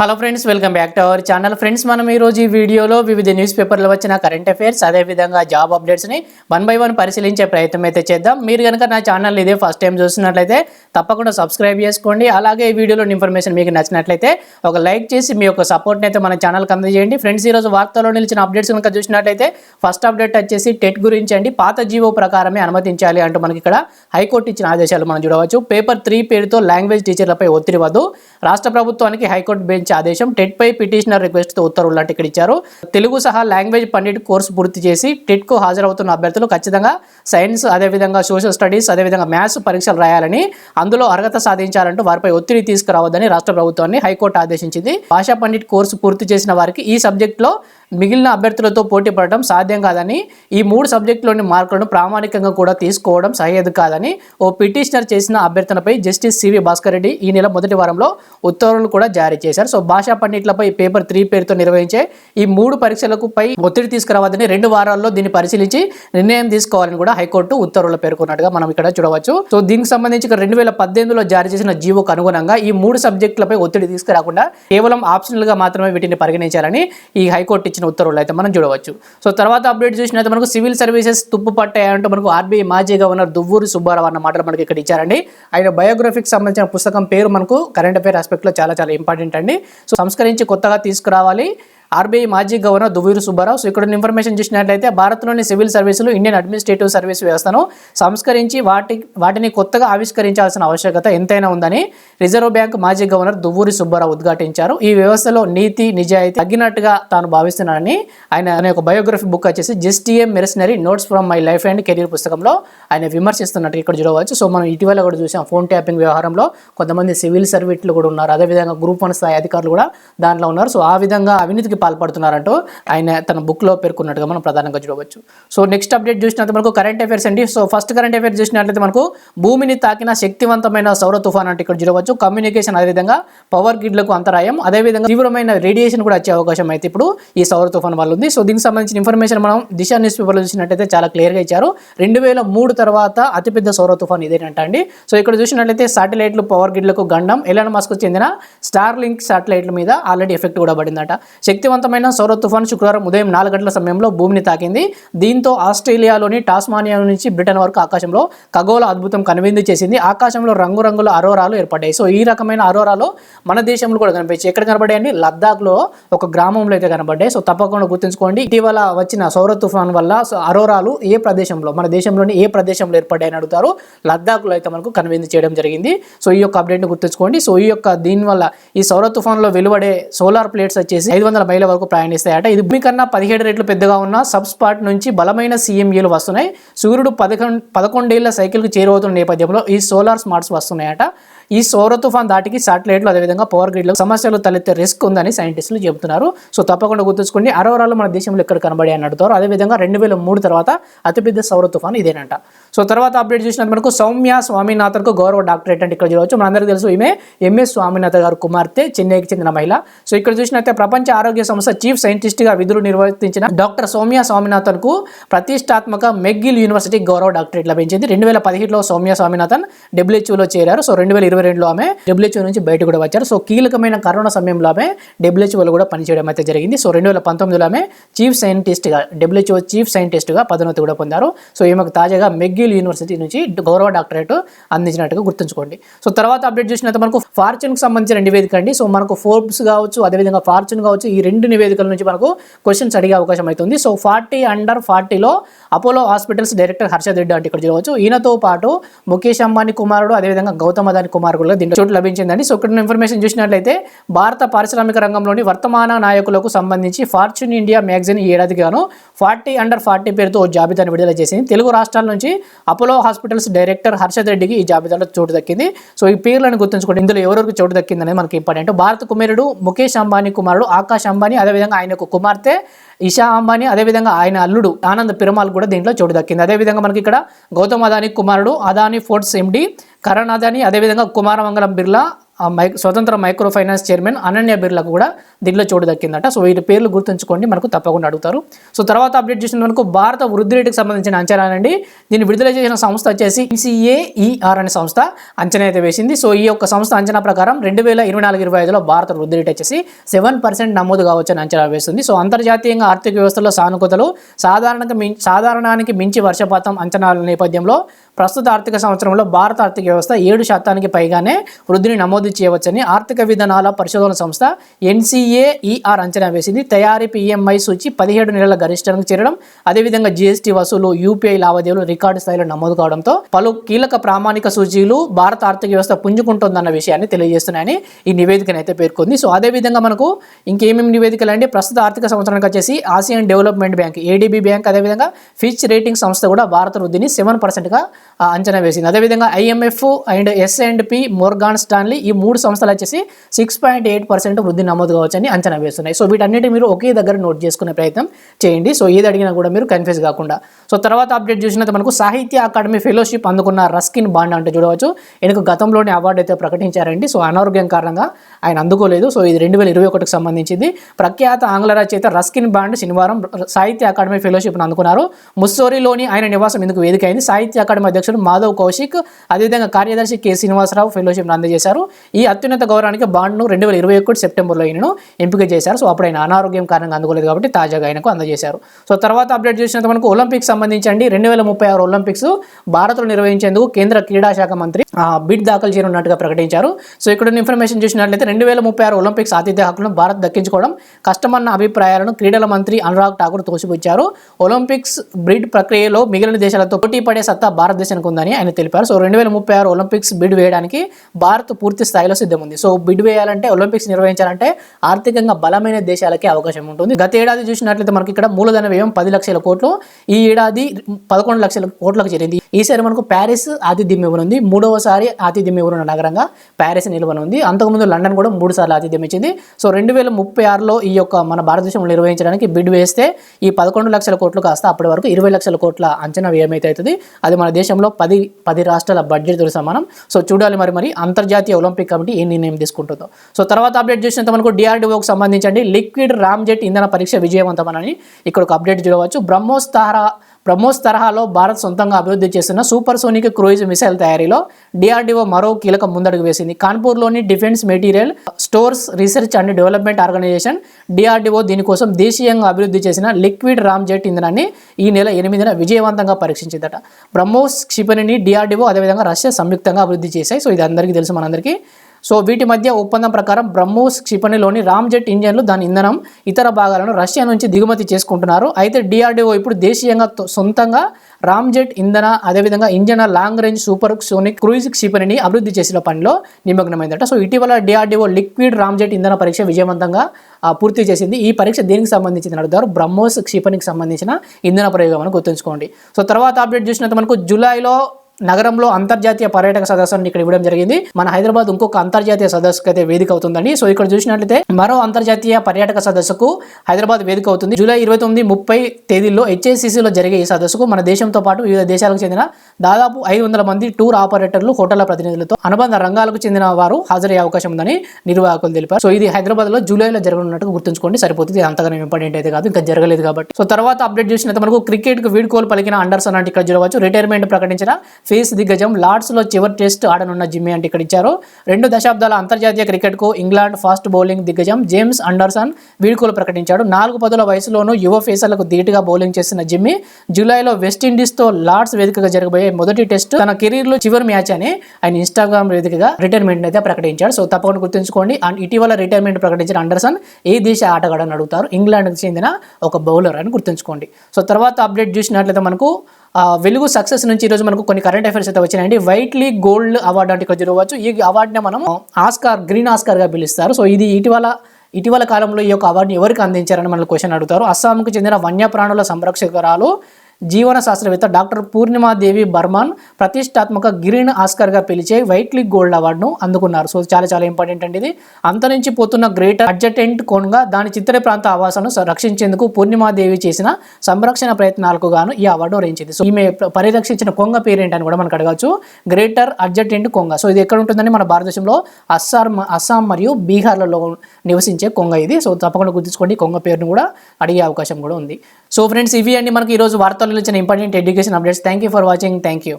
Hello friends welcome back to our channel friends మనం ఈ రోజు ఈ వీడియోలో వివిధ న్యూస్ పేపర్లో వచ్చిన కరెంట్ అఫైర్స్ అదేవిధంగా జాబ్ అప్డేట్స్ని వన్ బై వన్ పరిశీలించే ప్రయత్నం అయితే చేద్దాం. మీరు కనుక నా ఛానల్ ఇదే ఫస్ట్ టైం చూస్తున్నట్లయితే తప్పకుండా సబ్స్క్రైబ్ చేసుకోండి. అలాగే ఈ వీడియోలో ఇన్ఫర్మేషన్ మీకు నచ్చినట్లయితే ఒక లైక్ చేసి మీ యొక్క సపోర్ట్ని అయితే మన ఛానల్కి అందజేయండి. ఫ్రెండ్స్ ఈరోజు వార్తల్లో నిలిచిన అప్డేట్స్ కనుక చూసినట్లయితే ఫస్ట్ అప్డేట్ వచ్చేసి టెట్ గురించి అండి. పాత జీవో ప్రకారమే అనుమతించాలి అంటూ మనకి ఇక్కడ హైకోర్టు ఇచ్చిన ఆదేశాలు మనం చూడవచ్చు. పేపర్ త్రీ పేరుతో లాంగ్వేజ్ టీచర్లపై ఒత్తిడి వద్దు. రాష్ట్ర ప్రభుత్వానికి హైకోర్టు బెంచ్ ఆదేశం టెట్ పై పిటిషనర్ రిక్వెస్ట్తో ఉత్తర్వులు లాంటి ఇక్కడ ఇచ్చారు. తెలుగు సహా లాంగ్వేజ్ పండిట్ కోర్సు పూర్తి చేసి టెట్కు హాజరవుతున్న అభ్యర్థులు ఖచ్చితంగా సైన్స్ అదేవిధంగా సోషల్ స్టడీస్ అదేవిధంగా మ్యాథ్స్ పరీక్షలు రాయాలని అందులో అర్హత సాధించాలంటూ వారిపై ఒత్తిడి తీసుకురావద్దని రాష్ట్ర ప్రభుత్వాన్ని హైకోర్టు ఆదేశించింది. భాషా పండిట్ కోర్సు పూర్తి చేసిన వారికి ఈ సబ్జెక్టులో మిగిలిన అభ్యర్థులతో పోటీ పడటం సాధ్యం కాదని ఈ మూడు సబ్జెక్టులోని మార్కులను ప్రామాణికంగా కూడా తీసుకోవడం సహేదు కాదని ఓ పిటిషనర్ చేసిన అభ్యర్థనపై జస్టిస్ సివి భాస్కర్ రెడ్డి ఈ నెల మొదటి వారంలో ఉత్తర్వులు కూడా జారీ చేశారు. సో భాషా పండిట్లపై పేపర్ త్రీ పేరుతో నిర్వహించే ఈ మూడు పరీక్షలకు పై ఒత్తిడి తీసుకురావద్దని రెండు వారాల్లో దీన్ని పరిశీలించి నిర్ణయం తీసుకోవాలని కూడా హైకోర్టు ఉత్తర్వులు పేర్కొన్నట్టుగా మనం ఇక్కడ చూడవచ్చు. సో దీనికి సంబంధించి ఇక్కడ రెండు వేల పద్దెనిమిదిలో జారీ చేసిన జీవోకు అనుగుణంగా ఈ మూడు సబ్జెక్టులపై ఒత్తిడి తీసుకురాకుండా కేవలం ఆప్షనల్గా మాత్రమే వీటిని పరిగణించాలని ఈ హైకోర్టు ఇచ్చిన ఉత్తర్వులు అయితే మనం చూడవచ్చు. సో తర్వాత అప్డేట్ చూసినట్టు మనకు సివిల్ సర్వీసెస్ తుప్పు పట్టాయంటూ మనకు ఆర్బీఐ మాజీ గవర్నర్ దువ్వూరు సుబ్బారావు అన్న మాటలు మనకి ఇక్కడ ఇచ్చారండి. ఆయన బయోగ్రఫీకి సంబంధించిన పుస్తకం పేరు మనకు కరెంట్ అఫేర్ ఆస్పెక్ట్లో చాలా చాలా ఇంపార్టెంట్ అండి. సో సంస్కరించి కొత్తగా తీసుకురావాలి. ఆర్బీఐ మాజీ గవర్నర్ దువ్వూరు సుబ్బారావు. సో ఇక్కడ ఇన్ఫర్మేషన్ చూసినట్లయితే భారత్లోని సివిల్ సర్వీసులు ఇండియన్ అడ్మినిస్ట్రేటివ్ సర్వీస్ వ్యవస్థను సంస్కరించి వాటి వాటిని కొత్తగా ఆవిష్కరించాల్సిన ఆవశ్యకత ఎంతైనా ఉందని రిజర్వ్ బ్యాంక్ మాజీ గవర్నర్ దువ్వూరి సుబ్బారావు ఉద్ఘాటించారు. ఈ వ్యవస్థలో నీతి నిజాయితీ తగ్గినట్టుగా తాను భావిస్తున్నానని ఆయన అనే ఒక బయోగ్రఫీ బుక్ వచ్చేసి just a mercenary notes from my life and career పుస్తకంలో ఆయన విమర్శిస్తున్నట్టు ఇక్కడ చూడవచ్చు. సో మనం ఇటీవల కూడా చూసాం ఫోన్ ట్యాపింగ్ వ్యవహారంలో కొంతమంది సివిల్ సర్వీట్లు కూడా ఉన్నారు. అదేవిధంగా గ్రూప్ వన్ స్థాయి అధికారులు కూడా దాంట్లో ఉన్నారు. సో ఆ విధంగా అవినీతికి పాల్పడుతున్నారంటూ ఆయన తన బుక్లో పేర్కొన్నట్టుగా మనం ప్రధానంగా చూడవచ్చు. సో నెక్స్ట్ అప్డేట్ చూసినట్టు మనకు కరెంట్ అఫైర్స్ అండి. సో ఫస్ట్ కరెంట్ అఫైర్స్ చూసినట్లయితే మనకు భూమిని తాకిన శక్తివంతమైన సౌర తుఫాన్ అంటే ఇక్కడ చూడవచ్చు. కమ్యూనికేషన్ అదేవిధంగా పవర్ గ్రిడ్లకు అంతరాయం అదేవిధంగా తీవ్రమైన రేడియేషన్ కూడా వచ్చే అవకాశం అయితే ఇప్పుడు ఈ సౌర తుఫాన్ వల్ల ఉంది. సో దీనికి సంబంధించిన ఇన్ఫర్మేషన్ మనం దిశ న్యూస్ పేపర్లో చూసినట్టయితే చాలా క్లియర్గా ఇచ్చారు. రెండు వేల మూడు తర్వాత అతిపెద్ద సౌర తుఫాన్ ఇదేనంట అండి. సో ఇక్కడ చూసినట్లయితే సాటిలైట్లు పవర్ గ్రిడ్లకు గండం ఎలాన్ మస్క్ చెందిన స్టార్ లింక్ సాటిలైట్ల మీద ఆల్రెడీ ఎఫెక్ట్ కూడా పడిందట. శక్తివంతమైన సౌర తుఫాన్ శుక్రవారం ఉదయం నాలుగు గంటల సమయంలో భూమిని తాకింది. దీంతో ఆస్ట్రేలియాలోని టాస్మానియా నుంచి బ్రిటన్ వరకు ఆకాశంలో ఖగోళ అద్భుతం కనువిందు చేసింది. ఆకాశంలో రంగురంగుల అరోరాలు ఏర్పడ్డాయి. సో ఈ రకమైన అరోరాలు మన దేశంలో కూడా కనిపించాయి. ఎక్కడ కనబడ్డాయండి లద్దాఖ్లో ఒక గ్రామంలో అయితే కనబడ్డాయి. సో తప్పకుండా గుర్తుంచుకోండి. ఇటీవల వచ్చిన సౌర తుఫాన్ వల్ల అరోరాలు ఏ ప్రదేశంలో మన దేశంలోని ఏ ప్రదేశంలో ఏర్పడ్డాయని అడుగుతారు. లద్దాఖ్లో అయితే మనకు కనువిందు చేయడం జరిగింది. సో ఈ యొక్క అప్డేట్ని గుర్తుంచుకోండి. సో ఈ యొక్క దీనివల్ల ఈ సౌర తుఫాన్లో వెలువడే సోలార్ ప్లేట్స్ వచ్చేసి ఐదు వందల మైళ్ళ వరకు ప్రయాణిస్తాయట. ఇది భూమి కన్నా పదిహేడు రెట్లు పెద్దగా ఉన్న సబ్ స్పాట్ నుంచి బలమైన సీఎంఈలు వస్తున్నాయి. సూర్యుడు పదకొండు పదకొండేళ్ళ సైకిల్కి చేరువవుతున్న నేపథ్యంలో ఈ సోలార్ స్మార్ట్స్ వస్తున్నాయట. ఈ సౌర తుఫాన్ దాటికి శాటిలైట్లు అదేవిధంగా పవర్ గ్రిడ్లో సమస్యలు తలెత్తే రిస్క్ ఉందని సైంటిస్టులు చెబుతున్నారు. సో తప్పకుండా గుర్తుంచుకోండి అరవరాలు మన దేశంలో ఎక్కడ కనబడి అని అడుగుతారు అదేవిధంగా రెండు వేల మూడు తర్వాత అతిపెద్ద సౌర తుఫాన్ ఇదేనంట. సో తర్వాత అప్డేట్ చూసినట్టు మనకు సౌమ్య స్వామినాథన్కు గౌరవ డాక్టరేట్ అంటే ఇక్కడ చూడవచ్చు. మనందరికీ తెలుసు ఈమె ఎంఎస్ స్వామినాథన్ గారు కుమార్తె చెన్నైకి చెందిన మహిళ. సో ఇక్కడ చూసినట్టే ప్రపంచ ఆరోగ్య సంస్థ చీఫ్ సైంటిస్ట్గా విధులు నిర్వర్తించిన డాక్టర్ సౌమ్య స్వామినాథన్కు ప్రతిష్టాత్మక మెగ్గిల్ యూనివర్సిటీ గౌరవ డాక్టరేట్ లభించింది. రెండు వేల పదిహేడులో సౌమ్య స్వామినాథన్ డబ్ల్యూహెచ్ఓలో చేరారు. సో రెండు వేల ఇరవై రెండులో ఆమె డబ్ల్యూహెచ్ఓ నుంచి బయట కూడా వచ్చారు. సో కీలకమైన కరోనా సమయంలో ఆమె డబ్ల్యూహెచ్ఓలో కూడా పనిచేయడం అయితే జరిగింది. సో రెండు వేల పంతొమ్మిదిలో ఆమె చీఫ్ సైంటిస్ట్గా డబ్ల్యూహెచ్ఓ చీఫ్ సైంటిస్ట్గా పదోన్నతి కూడా పొందారు. సో ఈమెకు తాజాగా మెగ్గిల్ యూనివర్సిటీ నుంచి గౌరవ డాక్టరేట్ అందించినట్టుగా గుర్తుంచుకోండి. సో తర్వాత అప్డేట్ చూసినట్టు మనకు ఫార్చ్యూన్కి సంబంధించిన నివేదిక అండి. సో మనకు ఫోర్బ్స్ కావచ్చు అదేవిధంగా ఫార్చ్యూన్ కావచ్చు ఈ రెండు నివేదికల నుంచి మనకు క్వశ్చన్స్ అడిగే అవకాశం అవుతుంది. So forty under ఫార్టీలో Apollo hospitals director Harshad Reddy అంటే ఇక్కడ చూడవచ్చు. ఈయనతో పాటు ముఖేష్ అంబానీ కుమారుడు అదేవిధంగా గౌతమ్ అదాని కుమారుడు దీంట్లో చోటు లభించిందండి. సో ఇక్కడ ఇన్ఫర్మేషన్ చూసినట్లయితే భారత పారిశ్రామిక రంగంలోని వర్తమాన నాయకులకు సంబంధించి ఫార్చ్యూన్ ఇండియా మ్యాగజైన్ ఈ ఏడాదికి గాను ఫార్టీ అండర్ ఫార్టీ పేరుతో ఓ జాబితాను విడుదల చేసింది. తెలుగు రాష్ట్రాల నుంచి అపోలో హాస్పిటల్స్ డైరెక్టర్ హర్షద్ రెడ్డికి ఈ జాబితాలో చోటు దక్కింది. సో ఈ పేర్లను గుర్తుంచుకోండి. ఇందులో ఎవరెవరికి చోటు దక్కింది అనేది మనకి ఇంపార్టెంట్. భారత కుమారుడు ముఖేష్ అంబానీ కుమారుడు ఆకాష్ అంబానీ అదేవిధంగా ఆయన యొక్క కుమార్తె ఇషా అంబానీ అదేవిధంగా ఆయన అల్లుడు ఆనంద్ పిరమాల్ కూడా దీంట్లో చోటు దక్కింది. అదేవిధంగా మనకి ఇక్కడ గౌతమ్ అదాని కుమారుడు అదాని ఫోర్ట్స్ ఎండి కరణ్ అదాని అదేవిధంగా Kumaramangalam Birla Svatantra micro finance chairman Ananya బిర్లకు కూడా దీనిలో చోటు దక్కిందట. సో వీటి పేర్లు గుర్తుంచుకోండి మనకు తప్పకుండా అడుగుతారు. సో తర్వాత అప్డేట్ చేసిన మనకు భారత వృద్ధి రేటుకి సంబంధించిన అంచనానండి దీన్ని విడుదల చేసిన సంస్థ వచ్చేసి ఈసీఏఈఆర్ అనే సంస్థ అంచనా అయితే వేసింది. సో ఈ యొక్క సంస్థ అంచనా ప్రకారం రెండు వేల ఇరవై నాలుగు ఇరవై ఐదులో భారత వృద్ధి రేటు వచ్చేసి సెవెన్ పర్సెంట్ నమోదు కావచ్చని అంచనా వేస్తుంది. సో అంతర్జాతీయంగా ఆర్థిక వ్యవస్థలో సానుకూతలు సాధారణంగా సాధారణానికి మించి వర్షపాతం అంచనాల నేపథ్యంలో ప్రస్తుత ఆర్థిక సంవత్సరంలో భారత ఆర్థిక వ్యవస్థ ఏడు శాతానికి పైగానే వృద్ధిని నమోదు చేయవచ్చని ఆర్థిక విధానాల పరిశోధన సంస్థ ఎన్సీఏఈఆర్ అంచనా వేసింది. తయారీ పిఎంఐ సూచి పదిహేడు నెలల గరిష్టానికి చేరడం అదేవిధంగా జీఎస్టీ వసూలు యూపీఐ లావాదేవీలు రికార్డు స్థాయిలో నమోదు కావడంతో పలు కీలక ప్రామాణిక సూచీలు భారత ఆర్థిక వ్యవస్థ పుంజుకుంటోందన్న విషయాన్ని తెలియజేస్తున్నాయని ఈ నివేదికను అయితే పేర్కొంది. సో అదేవిధంగా మనకు ఇంకేమేమి నివేదికలు అంటే ప్రస్తుత ఆర్థిక సంవత్సరానికి వచ్చేసి Asian development bank ADB bank అదేవిధంగా ఫిచ్ రేటింగ్ సంస్థ కూడా భారత వృద్ధిని సెవెన్ పర్సెంట్గా అంచనా వేసింది. అదేవిధంగా IMF and S and P Morgan Stanley ఈ మూడు సంస్థలు వచ్చేసి సిక్స్ పాయింట్ ఎయిట్ పర్సెంట్ వృద్ధి నమోదు కావచ్చని అంచనా వేస్తున్నాయి. సో వీటన్నిటి మీరు ఒకే దగ్గర నోట్ చేసుకునే ప్రయత్నం చేయండి. సో ఏది అడిగినా కూడా మీరు కన్ఫ్యూజ్ కాకుండా. సో తర్వాత అప్డేట్ చూసినట్టు మనకు సాహిత్య అకాడమీ ఫెలోషిప్ అందుకున్న రస్కిన్ బాండ్ అంటే చూడవచ్చు. ఈయనకు గతంలోనే అవార్డు అయితే ప్రకటించారండి. సో అనారోగ్యం కారణంగా ఆయన అందుకోలేదు. సో ఇది రెండు వేల ఇరవై ఒకటికి సంబంధించింది. ప్రఖ్యాత ఆంగ్ల రచయిత రస్కిన్ బాండ్ శనివారం సాహిత్య అకాడమీ ఫెలోషిప్ను అందుకున్నారు. ముస్సోరిలోని ఆయన నివాసం ఇందుకు వేదిక అయింది సాహిత్య అకాడమీ అధ్యక్షుడు మాధవ్ కౌశిక్ అదేవిధంగా కార్యదర్శి కె శ్రీనివాసరావు ఫెలోషిప్ను అందజేశారు. ఈ అత్యున్నత గౌరవానికి బాండ్ను రెండు వేల ఇరవై ఒకటి సెప్టెంబర్లో ఈయనను ఎంపిక చేశారు. సో అప్పుడు ఆయన అనారోగ్యం కారణంగా అందుకోలేదు కాబట్టి తాజాగా ఆయనకు అందజేశారు. సో తర్వాత అప్డేట్ చేసినంత మనకు ఒలింపిక్స్ సంబంధించండి. రెండు వేల ముప్పై ఆరు ఒలింపిక్స్ భారత్లో నిర్వహించేందుకు కేంద్ర క్రీడా శాఖ మంత్రి ఆ, బిడ్ దాఖలు చేయనున్నట్టుగా ప్రకటించారు. సో ఇక్కడ ఇన్ఫర్మేషన్ చూసినట్లయితే రెండు వేల ముప్పై ఆరు ఒలింపిక్స్ ఆతిథ్య హక్కులను భారత్ దక్కించుకోవడం కష్టమన్న అభిప్రాయాలను క్రీడల మంత్రి అనురాగ్ ఠాకూర్ తోసిపుచ్చారు. ఒలింపిక్స్ బ్రిడ్ ప్రక్రియలో మిగిలిన దేశాలతో పోటీ పడే సత్తా భారతదేశానికి ఉందని ఆయన తెలిపారు. సో రెండు వేల ముప్పై ఆరు ఒలింపిక్స్ బిడ్ వేయడానికి భారత్ పూర్తి స్థాయిలో సిద్ధం ఉంది సో బిడ్ వేయాలంటే ఒలింపిక్స్ నిర్వహించాలంటే ఆర్థికంగా బలమైన దేశాలకే అవకాశం ఉంటుంది. గత ఏడాది చూసినట్లయితే మనకి ఇక్కడ మూలధన వ్యయం పది లక్షల కోట్లు. ఈ ఏడాది పదకొండు లక్షల కోట్లకు చేరింది. ఈసారి మనకు ప్యారిస్ ఆతిథ్యం ఇవ్వనుంది. మూడవసారి ఆతిథ్యం ఇవ్వనున్న నగరంగా ప్యారిస్ నిలవనుంది. అంతకుముందు లండన్ కూడా మూడు సార్లు ఆతిథ్యం ఇచ్చింది. సో రెండు వేల ముప్పై ఆరులో ఈ యొక్క మన భారతదేశంలో నిర్వహించడానికి బిడ్ వేస్తే ఈ పదకొండు లక్షల కోట్లు కాస్త అప్పటి వరకు ఇరవై లక్షల కోట్ల అంచనా వ్యయం అయితే అవుతుంది. అది మన దేశం దేశంలో పది పది రాష్ట్రాల బడ్జెట్ సమానం. సో చూడాలి మరి మరి అంతర్జాతీయ ఒలింపిక్ కమిటీ ఏ నిర్ణయం తీసుకుంటుందో. సో తర్వాత అప్డేట్ చేసినంత మనకు డిఆర్డిఓకి సంబంధించండి. లిక్విడ్ రామ్జెట్ ఇంధన పరీక్ష విజయవంతమని ఇక్కడ ఒక అప్డేట్ చూడవచ్చు. బ్రహ్మోస్ బ్రహ్మోస్ తరహాలో భారత్ సొంతంగా అభివృద్ధి చేసిన సూపర్ సోనిక్ క్రూయిజ్ మిసైల్ తయారీలో డిఆర్డీఓ మరో కీలక ముందడుగు వేసింది. కాన్పూర్లోని defence material stores research and development organisation DRDO దీనికోసం దేశీయంగా అభివృద్ధి చేసిన లిక్విడ్ రామ్జెట్ ఇంధనాన్ని ఈ నెల ఎనిమిదిన విజయవంతంగా పరీక్షించిందట. బ్రహ్మోస్ క్షిపణిని డిఆర్డీఓ అదేవిధంగా రష్యా సంయుక్తంగా అభివృద్ధి చేశాయి. సో ఇది అందరికీ తెలుసు మనందరికీ. సో వీటి మధ్య ఒప్పందం ప్రకారం బ్రహ్మోస్ క్షిపణిలోని రామ్జెట్ ఇంజన్లు దాని ఇంధనం ఇతర భాగాలను రష్యా నుంచి దిగుమతి చేసుకుంటున్నారు. అయితే డిఆర్డిఓ ఇప్పుడు దేశీయంగా తొ- సొంతంగా రామ్జెట్ ఇంధన అదేవిధంగా engine long range super sonic cruise క్షిపణిని అభివృద్ధి చేసిన పనిలో నిమగ్నమైందట. సో ఇటీవల డిఆర్డిఓ లిక్విడ్ రామ్జెట్ ఇంధన పరీక్ష విజయవంతంగా పూర్తి చేసింది. ఈ పరీక్ష దేనికి సంబంధించింది అడుగుతారు. బ్రహ్మోస్ క్షిపణికి సంబంధించిన ఇంధన ప్రయోగం అని గుర్తుంచుకోండి. సో తర్వాత అప్డేట్ చూసినట్టు మనకు జూలైలో నగరంలో అంతర్జాతీయ పర్యాటక సదస్సును ఇక్కడ ఇవ్వడం జరిగింది. మన హైదరాబాద్ ఇంకొక అంతర్జాతీయ సదస్సుకు అయితే వేదిక అవుతుందండి. సో ఇక్కడ చూసినట్లయితే మరో అంతర్జాతీయ పర్యాటక సదస్సుకు హైదరాబాద్ వేదిక అవుతుంది. జూలై ఇరవై తొమ్మిది ముప్పై తేదీల్లో హెచ్ఏసీసీలో జరిగే ఈ సదస్సుకు మన దేశంతో పాటు వివిధ దేశాలకు చెందిన దాదాపు ఐదు వందల మంది టూర్ ఆపరేటర్లు హోటళ్ళ ప్రతినిధులతో అనుబంధ రంగాలకు చెందిన వారు హాజరయ్యే అవకాశం ఉందని నిర్వాహకులు తెలిపారు. సో ఇది హైదరాబాద్లో జూలైలో జరగనున్నట్టు గుర్తుంచుకోండి. సరిపోతుంది. అంతగా ఇంపార్టెంట్ అయితే కాదు. ఇంకా జరగలేదు కాబట్టి. సో తర్వాత అప్డేట్ చూసినట్టు మనకు క్రికెట్కు వీడ్కోలు పలికిన అండర్సన్ అంటే ఇక్కడ చూడవచ్చు. రిటైర్మెంట్ ప్రకటించిన ఫేస్ దిగ్గజం. లార్డ్స్లో చివరి టెస్ట్ ఆడనున్న జిమ్మి అంటే ఇక్కడ ఇచ్చారు. రెండు దశాబ్దాల అంతర్జాతీయ క్రికెట్కు ఇంగ్లాండ్ ఫాస్ట్ బౌలింగ్ దిగ్గజం. జేమ్స్ అండర్సన్ వీడ్కోలు ప్రకటించాడు. నాలుగు పదుల వయసులోనూ యువ ఫేసర్లకు ధీటుగా బౌలింగ్ చేసిన జిమ్మి జూలైలో వెస్టిండీస్తో లార్డ్స్ వేదికగా జరగబోయే మొదటి టెస్ట్ తన కెరీర్లో చివరి మ్యాచ్ అని ఆయన ఇన్స్టాగ్రామ్ వేదికగా రిటైర్మెంట్ అయితే ప్రకటించాడు. సో తప్పకుండా గుర్తుంచుకోండి. అండ్ ఇటీవల రిటైర్మెంట్ ప్రకటించిన అండర్సన్ ఏ దేశ ఆటగాడని అడుగుతారు? ఇంగ్లాండ్కి చెందిన ఒక బౌలర్ అని గుర్తుంచుకోండి. సో తర్వాత అప్డేట్ చూసినట్లయితే మనకు వెలుగు సక్సెస్ నుంచి ఈరోజు మనకు కొన్ని కరెంట్ అఫైర్స్ అయితే వచ్చినాయండి. వైట్లీ గోల్డ్ అవార్డు అంటే ఇక్కడ చూడవచ్చు. ఈ అవార్డుని మనం ఆస్కార్ గ్రీన్ ఆస్కార్గా పిలుస్తారు. సో ఇది ఇటీవల ఇటీవల కాలంలో ఈ యొక్క అవార్డుని ఎవరికి అందించారని మనల్ని క్వశ్చన్ అడుగుతారు. అస్సాంకు చెందిన వన్యప్రాణుల సంరక్షకురాలు జీవన శాస్త్రవేత్త డాక్టర్ పూర్ణిమాదేవి బర్మాన్ ప్రతిష్టాత్మక గ్రీన్ ఆస్కర్గా పిలిచే వైట్లీ గోల్డ్ అవార్డును అందుకున్నారు. సో చాలా చాలా ఇంపార్టెంట్ అండి ఇది. అంతరించిపోతున్న గ్రేటర్ అడ్జటెంట్ కోన్గా దాని చిత్తడి ప్రాంత ఆవాసాలను రక్షించేందుకు పూర్ణిమాదేవి చేసిన సంరక్షణ ప్రయత్నాలకు గాను ఈ అవార్డు వరించింది సో ఈమె పరిరక్షించిన కొంగ పేరేంటని కూడా మనకు అడగవచ్చు గ్రేటర్ అడ్జటెంట్ కొంగ. సో ఇది ఎక్కడ ఉంటుందని మన భారతదేశంలో అస్సాం అస్సాం మరియు బీహార్లలో నివసించే కొంగ ఇది. సో తప్పకుండా గుర్తుంచుకోండి. కొంగ పేరును కూడా అడిగే అవకాశం కూడా ఉంది. సో ఫ్రెండ్స్ ఇవి అండి మనకి ఈరోజు వార్తల్లో ఇచ్చిన important education updates. Thank you for watching thank you